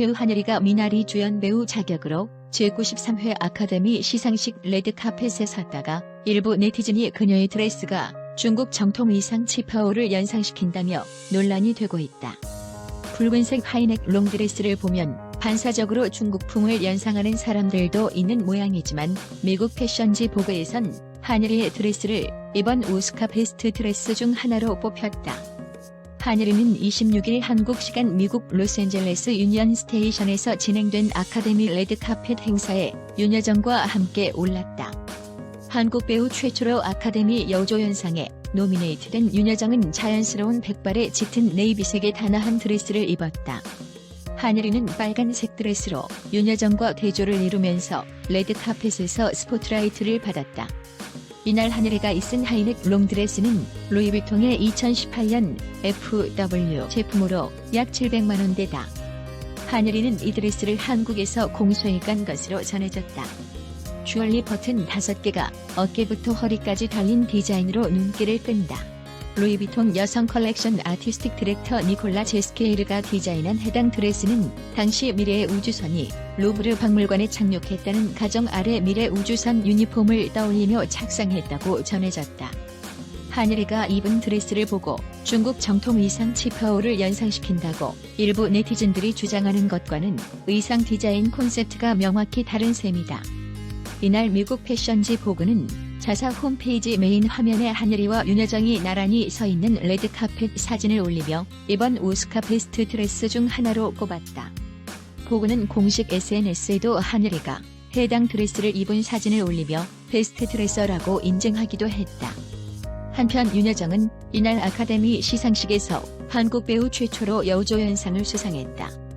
배우 한예리가 미나리 주연 배우 자격으로 제93회 아카데미 시상식 레드카펫에 섰다가 일부 네티즌이 그녀의 드레스가 중국 정통 의상 치파오를 연상시킨다며 논란이 되고 있다. 붉은색 하이넥 롱드레스를 보면 반사적으로 중국풍을 연상하는 사람들도 있는 모양이지만 미국 패션지 보그에선 한예리의 드레스를 이번 오스카 베스트 드레스 중 하나로 뽑혔다. 한예리는 26일 한국 시간 미국 로스앤젤레스 유니언 스테이션에서 진행된 아카데미 레드카펫 행사에 윤여정과 함께 올랐다. 한국 배우 최초로 아카데미 여우조연상에 노미네이트된 윤여정은 자연스러운 백발에 짙은 네이비색의 단아한 드레스를 입었다. 한예리는 빨간색 드레스로 윤여정과 대조를 이루면서 레드카펫에서 스포트라이트를 받았다. 이날 한예리가 입은 하이넥 롱드레스는 루이비통의 2018년 FW 제품으로 약 700만원대다. 한예리는 이 드레스를 한국에서 공소해 간 것으로 전해졌다. 주얼리 버튼 5개가 어깨부터 허리까지 달린 디자인으로 눈길을 끈다. 루이비통 여성 컬렉션 아티스틱 디렉터 니콜라 제스케이르가 디자인한 해당 드레스는 당시 미래의 우주선이 루브르 박물관에 착륙했다는 가정 아래 미래 우주선 유니폼을 떠올리며 착상했다고 전해졌다. 한예리가 입은 드레스를 보고 중국 정통 의상 치파오를 연상시킨다고 일부 네티즌들이 주장하는 것과는 의상 디자인 콘셉트가 명확히 다른 셈이다. 이날 미국 패션지 보그는 자사 홈페이지 메인 화면에 한예리와 윤여정이 나란히 서 있는 레드카펫 사진을 올리며 이번 오스카 베스트 드레스 중 하나로 꼽았다. 보그는 공식 SNS에도 한예리가 해당 드레스를 입은 사진을 올리며 베스트 드레서라고 인증하기도 했다. 한편 윤여정은 이날 아카데미 시상식에서 한국 배우 최초로 여우조연상을 수상했다.